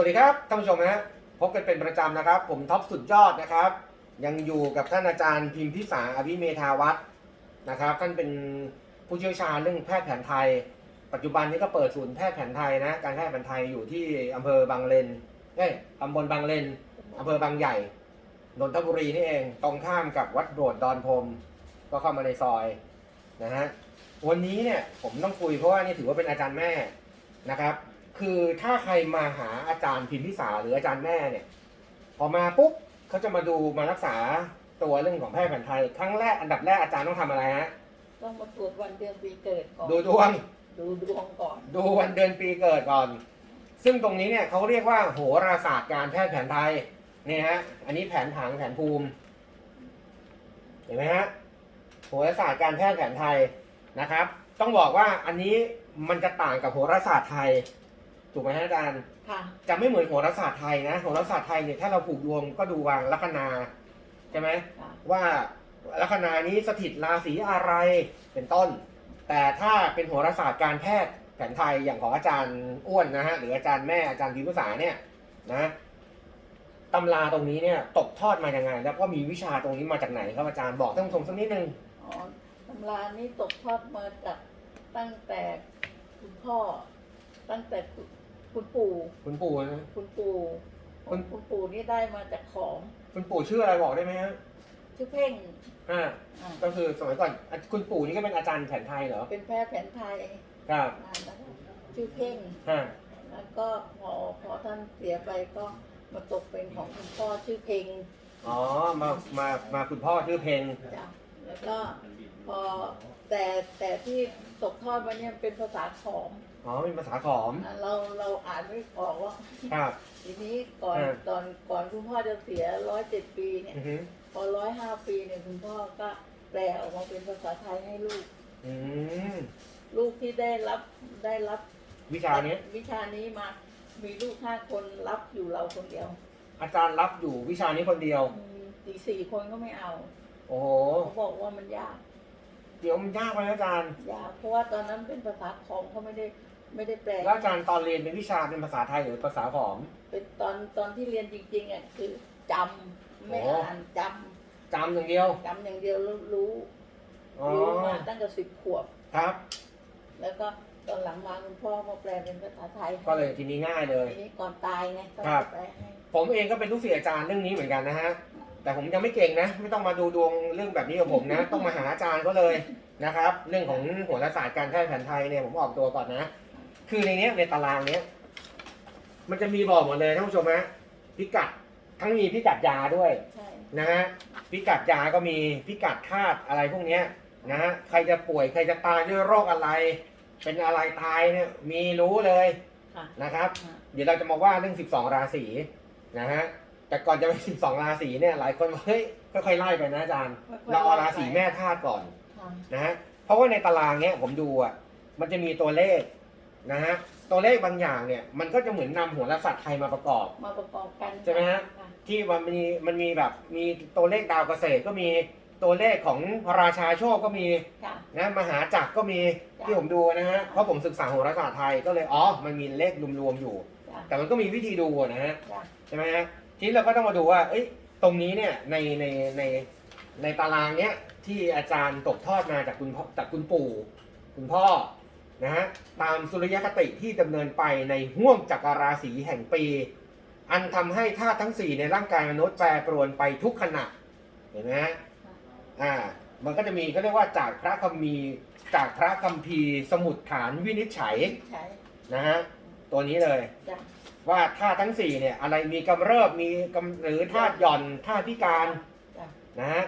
วัสดีครับท่านผู้ชมนะพบกันเป็นประจำนะครับ ผมท็อปสุดยอดนะครับ ยังอยู่กับท่านอาจารย์พิมพิสารอภิเมธาวัฒนะครับ ท่านเป็นผู้เชี่ยวชาญเรื่องแพทย์แผนไทย ปัจจุบันนี้ก็เปิดศูนย์แพทย์แผนไทยนะการแพทย์แผนไทยอยู่ที่อำเภอบางเลนเอ้ยตำบลบางเลนอำเภอบางใหญ่นนทบุรีนี่เองตรงข้ามกับวัดโบสถ์ดอนพรมก็เข้ามาในซอยนะฮะวันนี้เนี่ยผมต้องคุยเพราะว่านี่ถือว่าเป็นอาจารย์แม่นะครับ คือถ้าใครมาหาอาจารย์พิมพิสารหรืออาจารย์แม่เนี่ย พอมาปุ๊บเขาจะมาดูมารักษาตัวเรื่องของแพทย์แผนไทยครั้งแรกอันดับแรกอาจารย์ต้องทำอะไรฮะต้องมาตรวจวันเดือนปีเกิดก่อนดูดวงดูดวงก่อน ดูวันเดือนปีเกิดก่อน ซึ่งตรงนี้เนี่ยเขาเรียกว่าโหราศาสตร์การแพทย์แผนไทยนี่ฮะ อันนี้แผนผังแผนภูมิ เห็นไหมฮะโหราศาสตร์การแพทย์แผนไทยนะครับ ต้องบอกว่าอันนี้มันจะต่างกับโหราศาสตร์ไทย ถูกไหมฮะอาจารย์ค่ะ จะไม่เหมือนโหราศาสตร์ไทยนะโหราศาสตร์ไทยเนี่ยถ้าเราผูกดวงก็ดูวางลัคนาใช่ไหมค่ะ ว่าลัคนานี้สถิตราศีอะไรเป็นต้น แต่ถ้าเป็นโหราศาสตร์การแพทย์แผนไทยอย่างของอาจารย์อ้วนนะฮะหรืออาจารย์แม่อาจารย์พิมพ์ภาษาเนี่ยนะตำราตรงนี้เนี่ยตกทอดมายังไง แล้วก็มีวิชาตรงนี้มาจากไหนครับอาจารย์บอกท่านผู้ชมสักนิดนึง อ๋อตำรานี้ตกทอดมาจากตั้งแต่คุณพ่อ ตั้งแต่คุณ คุณปู่คุณปู่นะ คุณปู่คุณ คุณปู่นี่ได้มาจากของคุณปู่ชื่ออะไรบอกได้ไหมฮะชื่อเพ่งอ่าอ่าก็คือสมัยก่อนอะคุณปู่นี่ก็เป็นอาจารย์แผนไทยเหรอเป็นแพทย์แผนไทยครับนานแล้วชื่อเพ่ง ฮะแล้วก็พอพอท่านเสียไปก็มาตกเป็นของคุณพ่อชื่อเพ่งอ๋อมามามาคุณพ่อชื่อเพลงจ้ะแล้วก็ พอแต่แต่ที่ตกทอดมาเนี่ยเป็นภาษาขอมอ๋อเป็นภาษาขอมอะเราเราอ่านไม่ออกว่าครับ ทีนี้ก่อนอ่า ตอนก่อนคุณพ่อจะเสียร้อยเจ็ดปีเนี่ย อือฮึพอร้อยห้าปีเนี่ยคุณพ่อก็แปลออกมาเป็นภาษาไทยให้ลูก อืมลูกที่ได้รับได้รับวิชานี้วิชานี้มา มีลูกห้าคนรับอยู่เราคนเดียวอาจารย์รับอยู่วิชานี้คนเดียว อืมอีกสี่คนก็ไม่เอาโอ้โหเขาบอกว่ามันยาก เดี๋ยวมันยากไปนะอาจารย์ ยากเพราะว่าตอนนั้นเป็นภาษาของเขาไม่ได้ไม่ได้แปลแล้วอาจารย์ตอนเรียนเป็นวิชาเป็นภาษาไทยหรือภาษาขอมเป็นตอนตอนที่เรียนจริงๆอะคือจำไม่โอ้อ่านจจำอย่างเดียวำจำอย่างเดียวแล้วรู้อ๋อ รู้มาตั้งแต่สิบขวบ ครับ แล้วก็ตอนหลังมาคุณพ่อมาแปลเป็นภาษาไทยก็เลยทีนี้ง่ายเลย ทีนี้ก่อนตายไงต้องครับ แปลให้ผมเองก็เป็นลูกศิษย์อาจารย์เรื่องนี้เหมือนกันนะฮะ แต่ผมยังไม่เก่งนะ ไม่ต้องมาดูดวงเรื่องแบบนี้กับผมนะ ต้องมาหาอาจารย์ก็เลยนะครับ เรื่องของโหราศาสตร์การแพทย์แผนไทยเนี่ยผมออกตัวก่อนนะ คือในเนี้ยในตารางเนี้ยมันจะมีบอกหมดเลยท่านผู้ชมฮะพิกัดทั้งมีพิกัดยาด้วยใช่นะฮะพิกัดยาก็มีพิกัดธาตุอะไรพวกเนี้ยนะฮะใครจะป่วยใครจะตายด้วยโรคอะไร เป็นอะไรตายเนี่ยมีรู้เลยค่ะนะครับอะเดี๋ยวเราจะมาว่าเรื่อง 12 ราศีนะฮะ แต่ก่อนจะไป12ราศีเนี่ยหลายคนบอกเฮ้ยค่อยๆไล่ไปนะอาจารย์ ค่อยๆเราเอาไล่ราศีไป แม่ธาตุก่อนค่ะนะฮะเพราะว่าในตารางเนี้ยผมดูอะมันจะมีตัวเลขนะฮะตัวเลขบางอย่างเนี่ยมันก็จะเหมือนนำหัวราศาสตร์ไทยมาประกอบ มาประกอบกันใช่ไหมฮะ ค่ที่มันมีมันมีแบบมีตัวเลขดาวเกษตรก็มีตัวเลขของพระราชาโชคก็มีค่ะ นะมหาจักรก็มีจ้ะ ที่ผมดูนะฮะเพราะผมศึกษาโหราศาสตร์ไทยก็เลยอ๋อมันมีเลขรวมๆอยู่ จ้ะแต่มันก็มีวิธีดูนะฮะ จ้ะใช่ไหมฮะ ทีนี้เราก็ต้องมาดูว่า เอ้ย ตรงนี้เนี่ยในในในในตารางเนี้ยที่อาจารย์ตกทอดมาจากคุณพ่อจากคุณปู่คุณพ่อนะฮะตามสุริยคติที่ดำเนินไปในห่วงจักรราศีแห่งปี อันทำให้ธาตุทั้ง4ในร่างกายมนุษย์แปรปรวนไปทุกขณะเห็นไหมฮะอ่ามันก็จะมีก็เรียกว่าจากพระคัมภีร์จากพระคัมภีร์สมุดฐานวินิจฉัยใช่นะฮะตัวนี้เลยจ้ะ ว่าธาตุทั้ง4เนี่ยอะไรมีกำเริบมีกำหรือธาตุหย่อนธาตุพิการจ้ะ นะฮะ